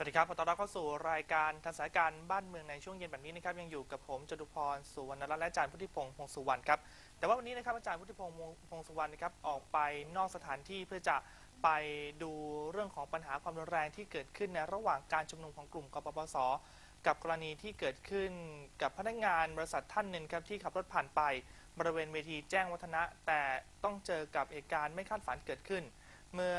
สวัสดีครับ ขอต้อนรับเข้าสู่รายการทัศนการบ้านเมืองในช่วงเย็นแบบนี้นะครับ ยังอยู่กับผมจตุพร สุวรรณรัตน์และอาจารย์พุทธิพงศ์พงศ์สุวรรณครับ แต่ว่าวันนี้นะครับอาจารย์พุทธิพงศ์พงศ์สุวรรณนะครับออกไปนอกสถานที่เพื่อจะไปดูเรื่องของปัญหาความรุนแรงที่เกิดขึ้นในระหว่างการชุมนุมของกลุ่มกปปส กับกรณีที่เกิดขึ้นกับพนักงานบริษัทท่านหนึ่งครับที่ขับรถผ่านไปบริเวณเวทีแจ้งวัฒนะ แต่ต้องเจอกับเหตุการณ์ไม่คาดฝันเกิดขึ้น เมื่อ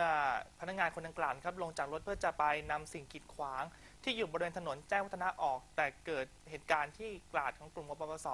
พนักงานคนดังกล่าวครับลงจากรถเพื่อจะไปนำสิ่งกีดขวาง ที่อยู่บริเวณถนนแจ้งวัฒนะออก แต่เกิดเหตุการณ์ที่กลาดของกลุ่มกปปส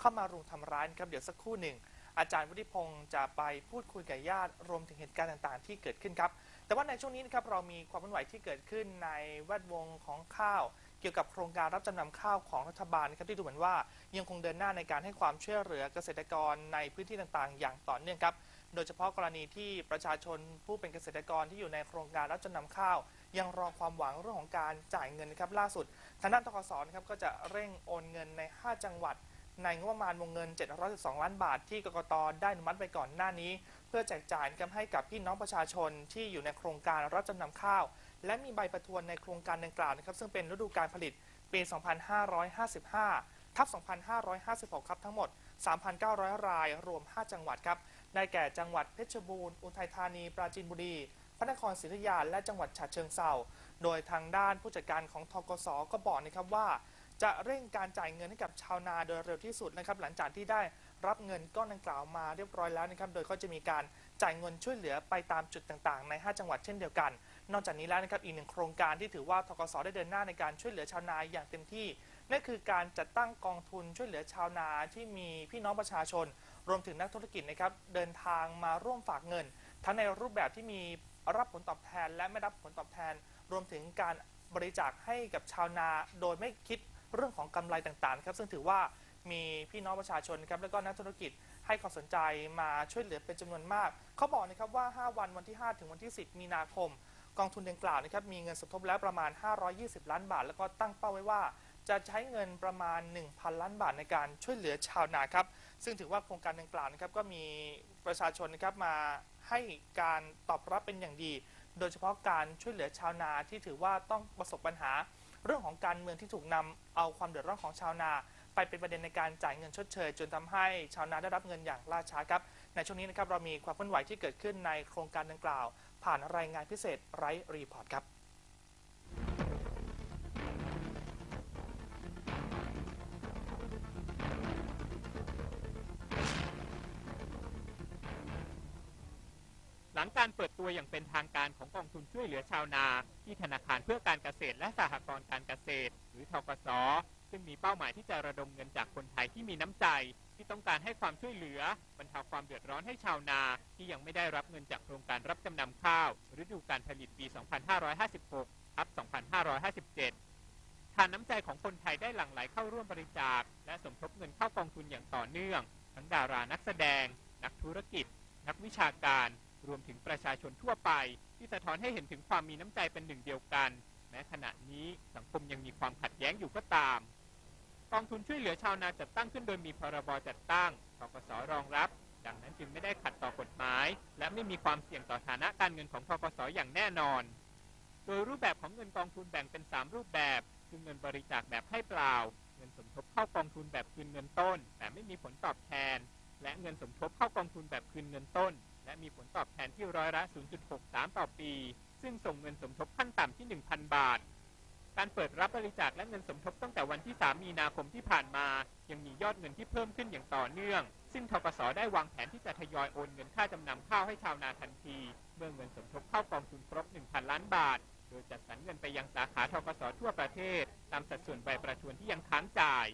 เข้ามารุมทำร้ายนะครับเดี๋ยวสักครู่หนึ่ง อาจารย์วุฒิพงศ์จะไปพูดคุยกับญาติรวมถึงเหตุการณ์ต่างๆ ที่เกิดขึ้นครับ แต่ว่าในช่วงนี้นะครับเรามีความเคลื่อนไหวที่เกิดขึ้นในแวดวงของข้าว เกี่ยวกับโครงการรับจำนำข้าวของรัฐบาลนะครับที่ดูเหมือนว่ายังคงเดินหน้าในการให้ความช่วยเหลือเกษตรกรในพื้นที่ต่างๆ อย่างต่อเนื่องครับ โดยเฉพาะกรณีที่ประชาชนผู้เป็นเกษตรกรที่อยู่ในโครงการรับจำนำข้าว ยังรอความหวังเรื่องของการจ่ายเงินนะครับล่าสุดทางด้านทกศนะครับก็จะเร่งโอนเงินใน 5 จังหวัด ในงบประมาณวงเงิน 712 ล้านบาท ที่กกตได้อนุมัติไปก่อนหน้านี้ เพื่อแจกจ่ายนะครับให้กับพี่น้องประชาชนที่อยู่ในโครงการรับจำนำข้าว และมีใบประทวนในโครงการดังกล่าวนะครับซึ่งเป็นฤดูการผลิตปี 2555ทับ2556 ครับทั้งหมด 3,900 ราย รวม 5 จังหวัดครับ ได้แก่จังหวัดเพชรบูรณ์ อุทัยธานี ปราจีนบุรี พระนครศรีอยุธยา และจังหวัดฉะเชิงเทราโดยทางด้านผู้จัดการของทกสก็บอกนะครับว่า จะเร่งการจ่ายเงินให้กับชาวนาโดยเร็วที่สุดนะครับ หลังจากที่ได้รับเงินก้อนดังกล่าวมาเรียบร้อยแล้วนะครับ โดยก็จะมีการจ่ายเงินช่วยเหลือไปตามจุดต่างๆ ใน 5 จังหวัดเช่นเดียวกัน นอกจากนี้แล้วนะครับอีกหนึ่งโครงการที่ถือว่าทกสได้เดินหน้าในการช่วยเหลือชาวนาอย่างเต็มที่นั่นคือการจัดตั้งกองทุนช่วยเหลือชาวนาที่มีพี่น้องประชาชน รวมถึงนักธุรกิจนะครับเดินทางมาร่วมฝากเงิน ทั้งในรูปแบบที่มีรับผลตอบแทน และไม่รับผลตอบแทน รวมถึงการบริจาคให้กับชาวนาโดยไม่คิดเรื่องของกำไรต่างๆครับซึ่งถือว่ามีพี่น้องประชาชนครับแล้วก็นักธุรกิจให้ความสนใจมาช่วยเหลือเป็นจำนวนมาก เขาบอกนะครับว่า 5 วันวันที่ 5 ถึงวันที่ 10 มีนาคม กองทุนดังกล่าวนะครับมีเงินสมทบแล้วประมาณ 520 ล้านบาท แล้วก็ตั้งเป้าไว้ว่า จะใช้เงินประมาณ 1,000 ล้านบาทในการช่วยเหลือชาวนาครับ ซึ่งถือว่าโครงการดังกล่าวนะครับก็มีประชาชนนะครับมาให้การตอบรับเป็นอย่างดี โดยเฉพาะการช่วยเหลือชาวนาที่ถือว่าต้องประสบปัญหา เรื่องของการเมืองที่ถูกนำเอาความเดือดร้อนของชาวนา ไปเป็นประเด็นในการจ่ายเงินชดเชย จนทำให้ชาวนาได้รับเงินอย่างล่าช้าครับ ในช่วงนี้นะครับเรามีความเคลื่อนไหวที่เกิดขึ้นในโครงการดังกล่าว ผ่านรายงานพิเศษไร้รีพอร์ตครับ หลังการเปิดตัวอย่างเป็นทางการของกองทุนช่วยเหลือชาวนา ที่ธนาคารเพื่อการเกษตรและสหกรณ์การเกษตร หรือทกส ซึ่งมีเป้าหมายที่จะระดมเงินจากคนไทยที่มีน้ำใจ ที่ต้องการให้ความช่วยเหลือบรรเทาความเดือดร้อนให้ชาวนา ที่ยังไม่ได้รับเงินจากโครงการรับจำนำข้าวฤดูการผลิตปี 2556ทับ2557ทานน้ำใจของคนไทยได้หลั่งไหลเข้าร่วมบริจาค และสมทบเงินเข้ากองทุนอย่างต่อเนื่อง ทั้งดารานักแสดง นักธุรกิจ นักวิชาการ รวมถึงประชาชนทั่วไป ที่สะท้อนให้เห็นถึงความมีน้ำใจเป็นหนึ่งเดียวกัน แม้ขณะนี้สังคมยังมีความขัดแย้งอยู่ก็ตาม กองทุนช่วยเหลือชาวนาจัดตั้งขึ้นโดยมีพรบจัดตั้งกกสรองรับ ดังนั้นจึงไม่ได้ขัดต่อกฎหมาย และไม่มีความเสี่ยงต่อฐานะการเงินของทกสอย่างแน่นอน โดยรูปแบบของเงินกองทุนแบ่งเป็น 3 รูปแบบ คือเงินบริจาคแบบให้เปล่า เงินสมทบเข้ากองทุนแบบคืนเงินต้น แต่ไม่มีผลตอบแทน และเงินสมทบเข้ากองทุนแบบคืนเงินต้น และมีผลตอบแทนที่ร้อยละ 0.63 ต่อปี ซึ่งส่งเงินสมทบขั้นต่ำที่ 1,000 บาท การเปิดรับบริจาคและเงินสมทบตั้งแต่วันที่ 3 มีนาคมที่ผ่านมา ยังมียอดเงินที่เพิ่มขึ้นอย่างต่อเนื่อง ซึ่งทกสได้วางแผนที่จะทยอยโอนเงินค่าจำนำข้าวให้ชาวนาทันที เมื่อเงินสมทบเข้ากองทุนครบ 1,000 ล้านบาท โดยจัดสรรเงินไปยังสาขาทกสทั่วประเทศ ตามสัดส่วนใบประทวนที่ยังค้างจ่าย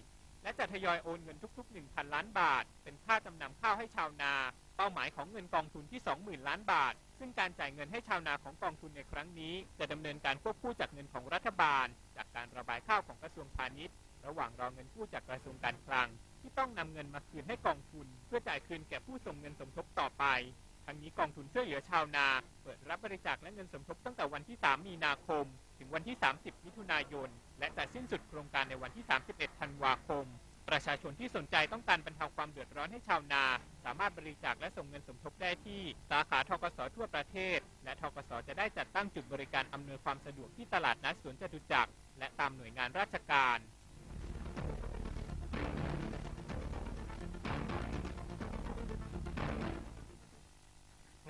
และจะทยอยโอนเงินทุกๆ 1,000 ล้านบาท เป็นค่าจำนำข้าวให้ชาวนา เป้าหมายของเงินกองทุนที่ 20,000 ล้านบาท ซึ่งการจ่ายเงินให้ชาวนาของกองทุนในครั้งนี้ จะดำเนินการควบคู่จากเงินของรัฐบาล จากการระบายข้าวของกระทรวงพาณิชย์ ระหว่างรอเงินกู้จากกระทรวงการคลัง ที่ต้องนำเงินมาคืนให้กองทุน เพื่อจ่ายคืนแก่ผู้ส่งเงินสมทบต่อไป ทั้งนี้กองทุนช่วยเหลือชาวนา เปิดรับบริจาคและเงินสมทบตั้งแต่วันที่ 3 มีนาคม ถึงวันที่ 30 มิถุนายน และจะสิ้นสุดโครงการในวันที่ 31 ธันวาคม ประชาชนที่สนใจต้องการบรรเทาความเดือดร้อนให้ชาวนา สามารถบริจาคและส่งเงินสมทบได้ที่สาขาทกสทั่วประเทศ และทกสจะได้จัดตั้งจุดบริการอำนวยความสะดวกที่ตลาดนัดสวนจตุจักรและตามหน่วยงานราชการ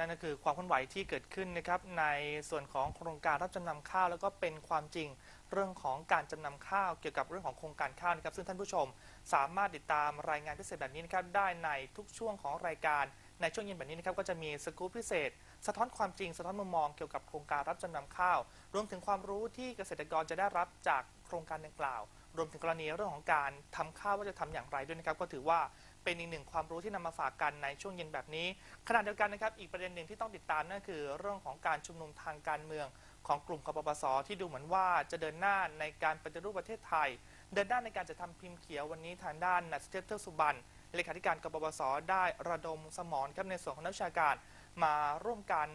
นั่นก็คือความเคลื่อนไหวที่เกิดขึ้นนะครับในส่วนของโครงการรับจำนำข้าว แล้วก็เป็นความจริงเรื่องของการจำนำข้าว เกี่ยวกับเรื่องของโครงการข้าวนะครับซึ่งท่านผู้ชม สามารถติดตามรายงานพิเศษแบบนี้นะครับได้ในทุกช่วงของรายการในช่วงเย็นแบบนี้นะครับก็จะมีสกู๊ปพิเศษ สะท้อนความจริงสะท้อนมุมมองเกี่ยวกับโครงการรับจำนำข้าว รวมถึงความรู้ที่เกษตรกรจะได้รับจากโครงการดังกล่าว รวมถึงกรณีเรื่องของการทำข้าวว่าจะทำอย่างไรด้วยนะครับ ก็ถือว่าเป็นอีกหนึ่งความรู้ที่นำมาฝากกันในช่วงเย็นแบบนี้ขณะเดียวกันนะครับ อีกประเด็นหนึ่งที่ต้องติดตามนั่นคือ เรื่องของการชุมนุมทางการเมืองของกลุ่มกปปสที่ดูเหมือนว่าจะเดินหน้าในการปฏิรูปประเทศไทย เดินหน้าในการจะทำพิมพ์เขียววันนี้ทางด้านนัทเทพเทือกสุบรรณเลขาธิการกปปสได้ระดมสมรครับในส่วนของนักวิชาการ มาร่วมกัน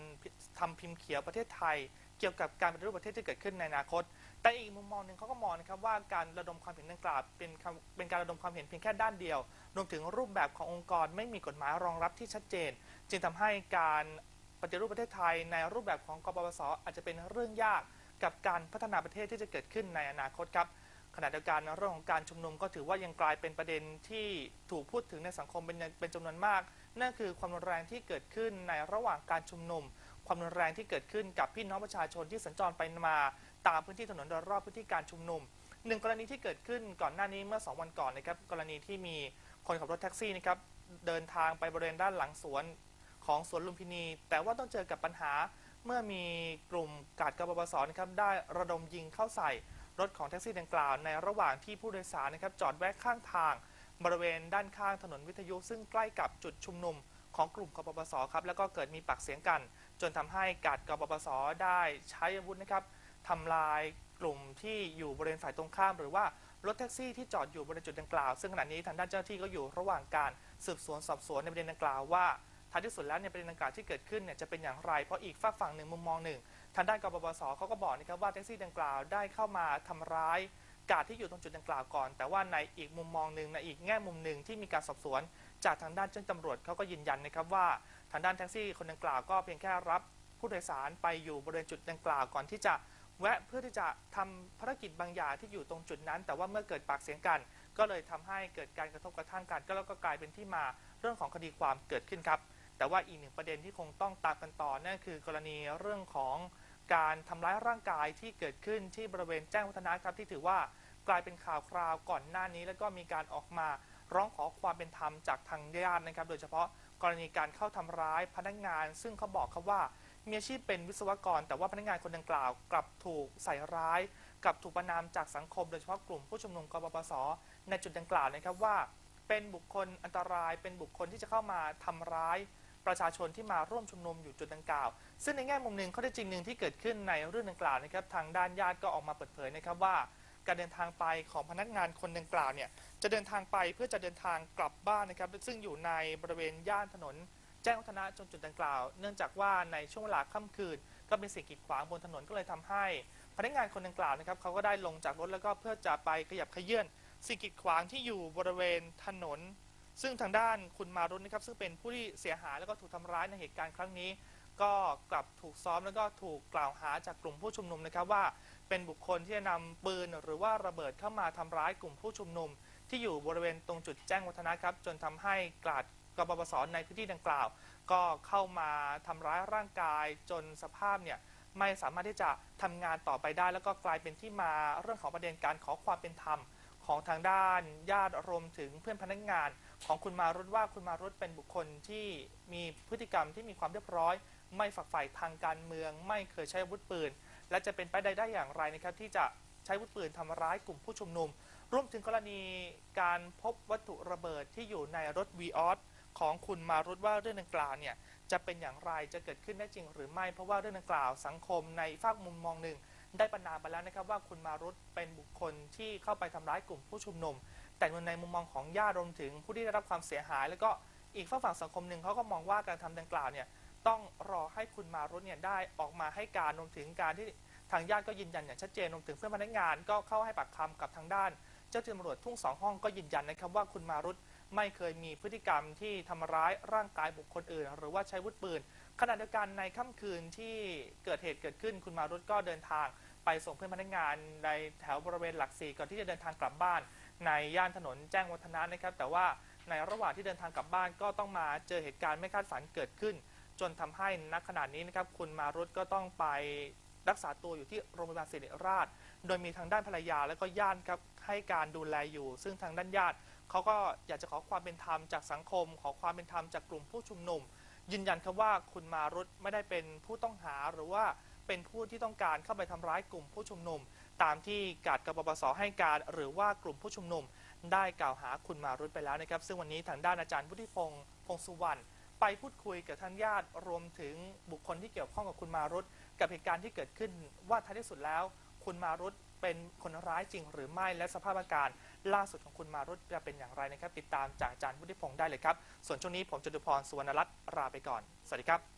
ทำพิมพ์เขียวประเทศไทย เกี่ยวกับการปฏิรูปประเทศที่เกิดขึ้นในอนาคต แต่อีกมุมมองหนึ่งเขาก็มองนะครับว่าการระดมความเห็นดังกล่าวเป็นเป็นการระดมความเห็นเพียงแค่ด้านเดียว รวมถึงรูปแบบขององค์กรไม่มีกฎหมายรองรับที่ชัดเจน จึงทำให้การปฏิรูปประเทศไทย ในรูปแบบของกปปสอาจจะเป็นเรื่องยากกับการพัฒนาประเทศที่จะเกิดขึ้นในอนาคตครับขณะเดียวกันเรื่องของการชุมนุมก็ถือว่ายังกลายเป็นประเด็นที่ถูกพูดถึงในสังคมเป็นเป็นจำนวนมาก นั่นคือความรุนแรงที่เกิดขึ้นในระหว่างการชุมนุม ความรุนแรงที่เกิดขึ้นกับพี่น้องประชาชนที่สัญจรไปมาตามพื้นที่ถนนโดยรอบพื้นที่การชุมนุมหนึ่งกรณีที่เกิดขึ้นก่อนหน้านี้เมื่อ 2 วันก่อนนะครับกรณีที่มีคนขับรถแท็กซี่นะครับเดินทางไปบริเวณด้านหลังสวนของสวนลุมพินี แต่ว่าต้องเจอกับปัญหาเมื่อมีกลุ่มกาดกปปสนะครับได้ระดมยิงเข้าใส่รถของแท็กซี่ดังกล่าว ในระหว่างที่ผู้โดยสารนะครับจอดแวะข้างทาง บริเวณด้านข้างถนนวิทยุซึ่งใกล้กับจุดชุมนุมของกลุ่มกปปสครับแล้วก็เกิดมีปากเสียงกัน จนทำให้กาดกปปสได้ใช้อาวุธนะครับทำลายกลุ่มที่อยู่บริเวณฝ่ายตรงข้าม หรือว่ารถแท็กซี่ที่จอดอยู่บริเวณจุดดังกล่าว ซึ่งขณะนี้ทางด้านเจ้าหน้าที่ก็อยู่ระหว่างการสืบสวนสอบสวนในประเด็นดังกล่าวว่าท้ายที่สุดแล้วเนี่ยประเด็นดังกล่าวที่เกิดขึ้นเนี่ยจะเป็นอย่างไร เพราะอีกฝากฝั่งหนึ่งมุมมองหนึ่งทางด้านกปปสเขาก็บอกนะครับว่าแท็กซี่ดังกล่าวได้เข้ามาทำร้าย กาดที่อยู่ตรงจุดดังกล่าวก่อน แต่ว่าในอีกมุมมองหนึ่งในอีกแง่มุมหนึ่งที่มีการสอบสวน จากทางด้านเจ้าหน้าที่ตำรวจเขาก็ยืนยันนะครับว่าทางด้านแท็กซี่คนดังกล่าวก็เพียงแค่รับผู้โดยสารไปอยู่บริเวณจุดดังกล่าวก่อนที่จะแวะเพื่อที่จะทำภารกิจบางอย่างที่อยู่ตรงจุดนั้น แต่ว่าเมื่อเกิดปากเสียงกัน ก็เลยทำให้เกิดการกระทบกระทั่งกัน ก็แล้วก็กลายเป็นที่มาเรื่องของคดีความเกิดขึ้นครับ แต่ว่าอีกหนึ่งประเด็นที่คงต้องตามกันต่อนั่นคือกรณีเรื่องของ การทำร้ายร่างกายที่เกิดขึ้นที่บริเวณแจ้งวัฒนะครับที่ถือว่ากลายเป็นข่าวคราวก่อนหน้านี้ แล้วก็มีการออกมาร้องขอความเป็นธรรมจากทางญาตินะครับ โดยเฉพาะกรณีการเข้าทำร้ายพนักงาน ซึ่งเขาบอกครับว่ามีอาชีพเป็นวิศวกร แต่ว่าพนักงานคนดังกล่าว กลับถูกใส่ร้ายกลับถูกประนามจากสังคม โดยเฉพาะกลุ่มผู้ชุมนุมกปปสในจุดดังกล่าวนะครับว่า เป็นบุคคลอันตรายเป็นบุคคลที่จะเข้ามาทำร้าย ประชาชนที่มาร่วมชุมนุมอยู่จุดดังกล่าว ซึ่งในแง่มุมหนึ่งข้อเท็จจริงหนึ่งที่เกิดขึ้นในเรื่องดังกล่าวนะครับทางด้านญาติก็ออกมาเปิดเผยนะครับว่า การเดินทางไปของพนักงานคนดังกล่าวเนี่ยจะเดินทางไปเพื่อจะเดินทางกลับบ้านนะครับซึ่งอยู่ในบริเวณย่านถนน แจ้งวัฒนะจนจุดดังกล่าว เนื่องจากว่าในช่วงเวลาค่ำคืน ก็เป็นสิ่งกีดขวางบนถนนก็เลยทำให้ พนักงานคนดังกล่าวนะครับเขาก็ได้ลงจากรถแล้วก็เพื่อจะไปขยับขยื่นสิ่งกีดขวางที่อยู่บริเวณถนน ซึ่งทางด้านคุณมารุนนะครับซึ่งเป็นผู้ที่เสียหายแล้วก็ถูกทำร้ายในเหตุการณ์ครั้งนี้ ก็กลับถูกซ้อมแล้วก็ถูกกล่าวหาจากกลุ่มผู้ชุมนุมนะครับว่า เป็นบุคคลที่จะนำปืนหรือว่าระเบิดเข้ามาทำร้ายกลุ่มผู้ชุมนุม ที่อยู่บริเวณตรงจุดแจ้งวัฒนะครับจนทำให้กาดกปปสในพื้นที่ดังกล่าว ก็เข้ามาทำร้ายร่างกายจนสภาพเนี่ยไม่สามารถที่จะทำงานต่อไปได้ แล้วก็กลายเป็นที่มาเรื่องของประเด็นการขอความเป็นธรรม ของทางด้านญาติรวมถึงเพื่อนพนักงานของคุณมารุตว่าคุณมารุตเป็นบุคคลที่มีพฤติกรรมที่มีความเรียบร้อย ไม่ฝักใฝ่ทางการเมือง ไม่เคยใช้อาวุธปืน และจะเป็นไปได้ได้อย่างไรนะครับที่จะใช้อาวุธปืนทำร้ายกลุ่มผู้ชุมนุมรวมถึงกรณีการพบวัตถุระเบิดที่อยู่ในรถวีออสของคุณมารุตว่าเรื่องดังกล่าวเนี่ยจะเป็นอย่างไรจะเกิดขึ้นได้จริงหรือไม่เพราะว่าเรื่องดังกล่าวสังคมในฝากมุมมองหนึ่ง ได้ประนามไปแล้วนะครับว่าคุณมารุตเป็นบุคคลที่เข้าไปทำร้ายกลุ่มผู้ชุมนุม แต่ในมุมมองของญาติรวมถึงผู้ที่ได้รับความเสียหาย แล้วก็อีกฝากฝั่งสังคมหนึ่งเขาก็มองว่าการทำดังกล่าวเนี่ยต้องรอให้คุณมารุตเนี่ยได้ออกมาให้การรวมถึงการที่ทางญาติก็ยืนยันอย่างชัดเจนรวมถึงเพื่อนพนักงานก็เข้าให้ปากคำกับทางด้าน เจ้าหน้าที่ตำรวจทุ่งสองห้องก็ยืนยันนะครับว่าคุณมารุตไม่เคยมีพฤติกรรมที่ทำร้ายร่างกายบุคคลอื่น หรือว่าใช้วุธปืนขณะเดียวกันในค่ำคืนที่เกิดเหตุเกิดขึ้นคุณมารุตก็เดินทาง ไปส่งเพื่อนพนักงานในแถวบริเวณหลักสี่ก่อนที่จะเดินทางกลับบ้าน ในย่านถนนแจ้งวัฒนะนะครับ แต่ว่าในระหว่างที่เดินทางกลับบ้านก็ต้องมาเจอเหตุการณ์ไม่คาดฝันเกิดขึ้น จนทำให้ณขณะนี้นะครับคุณมารุตก็ต้องไปรักษาตัวอยู่ที่โรงพยาบาลศิริราช โดยมีทางด้านภรรยาและก็ญาติครับให้การดูแลอยู่ ซึ่งทางด้านญาติเขาก็อยากจะขอความเป็นธรรมจากสังคม ขอความเป็นธรรมจากกลุ่มผู้ชุมนุม ยืนยันครับว่าคุณมารุตไม่ได้เป็นผู้ต้องหาหรือว่า เป็นผู้ที่ต้องการเข้าไปทำร้ายกลุ่มผู้ชุมนุม ตามที่กาดกปปสให้การหรือว่ากลุ่มผู้ชุมนุม ได้กล่าวหาคุณมารุตไปแล้วนะครับ ซึ่งวันนี้ทางด้านอาจารย์พุทธิพงศ์พงศ์สุวรรณไปพูดคุยกับท่างญาติรวมถึงบุคคลที่เกี่ยวข้องกับคุณมารุตกับเหตุการณ์ที่เกิดขึ้นว่าท้ายที่สุดแล้ว คุณมารุตเป็นคนร้ายจริงหรือไม่และสภาพอาการล่าสุดของคุณมารุตจะเป็นอย่างไรนะครับ ติดตามจากอาจารย์พุทธิพงศ์ได้เลยครับ ส่วนช่วงนี้ผมจตุพรสุวรรณรัตน์ลาไปก่อน สวัสดีครับ